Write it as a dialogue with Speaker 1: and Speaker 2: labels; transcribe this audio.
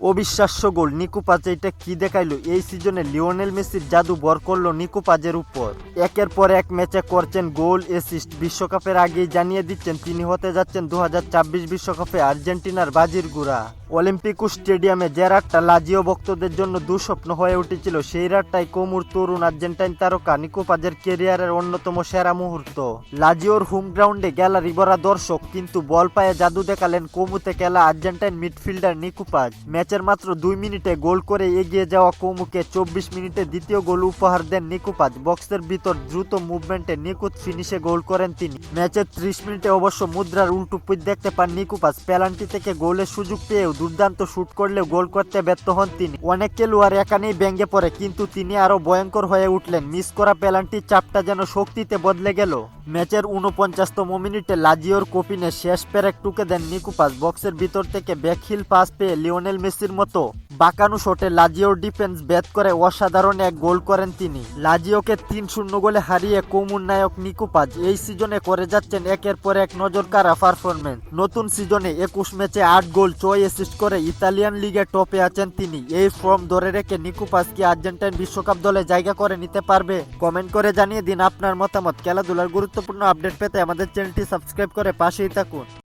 Speaker 1: অবিশ্বাস্য গোল। নিকুপাজ এটা কি দেখাইলো? এই সিজনে লিওনেল মেসির জাদু বর করল নিকুপাজের উপর। একের পর এক ম্যাচে করছেন গোল অ্যাসিস্ট বিশ্বকাপের আগেই জানিয়ে দিচ্ছেন তিনি হতে যাচ্ছেন দু বিশ্বকাপে আর্জেন্টিনার বাজির গুড়া। অলিম্পিকো স্টেডিয়ামে যে রাতটা লাজিও ভক্তদের জন্য দুঃস্বপ্ন হয়ে উঠেছিল, সেই রাতটাই কোমুর তরুণ আর্জেন্টাইন তারকা নিকোপাজের কেরিয়ারের অন্যতম সেরা মুহূর্ত। লাজিওর হোম গ্রাউন্ডে গ্যালারি ভরা দর্শক, কিন্তু বল পায়ে জাদু দেখালেন কোমুতে খেলা আর্জেন্টাইন মিডফিল্ডার নিকুপাজ ম্যাচের মাত্র দুই মিনিটে গোল করে এগিয়ে যাওয়া কোমুকে চব্বিশ মিনিটে দ্বিতীয় গোল উপহার দেন নিকুপাজ বক্সের ভিতর দ্রুত মুভমেন্টে নিকুত ফিনিশে গোল করেন তিনি। ম্যাচের ত্রিশ মিনিটে অবশ্য মুদ্রার উল্টো পিচ দেখতে পান নিকুপাজ পেনাল্টি থেকে গোলের সুযোগ পেয়েও দুর্দান্ত শুট করলেও গোল করতে ব্যর্থ হন তিনি। অনেক খেলোয়াড় এখানেই ব্যঙ্গে পড়ে, কিন্তু তিনি আরও ভয়ঙ্কর হয়ে উঠলেন। মিস করা পেনাল্টির চাপটা যেন শক্তিতে বদলে গেল। ম্যাচের উনপঞ্চাশতম মিনিটে লাজিওর কোপিনে শেষ পেরেক টুকে দেন নিকুপাস। বক্সের ভিতর থেকে ব্যাকহিল পাস পেয়ে লিওনেল মেসির মতো বাঁকানো শটে লাজিওর ডিফেন্স ব্যাট করে অসাধারণ এক গোল করেন তিনি। লাজিওকে তিন শূন্য গোলে হারিয়ে কমুন নায়ক নিকুপাজ এই সিজনে করে যাচ্ছেন একের পর এক নজর কারা পারফরমেন্স নতুন সিজনে একুশ ম্যাচে আট গোল, ছয় অ্যাসিস্ট করে ইতালিয়ান লিগে টপে আছেন তিনি। এই ফর্ম ধরে রেখে নিকুপাস কি আর্জেন্টাইন বিশ্বকাপ দলে জায়গা করে নিতে পারবে? কমেন্ট করে জানিয়ে দিন আপনার মতামত। খেলাধুলার গুরুত্বপূর্ণ আপডেট পেতে আমাদের চ্যানেলটি সাবস্ক্রাইব করে পাশেই থাকুন।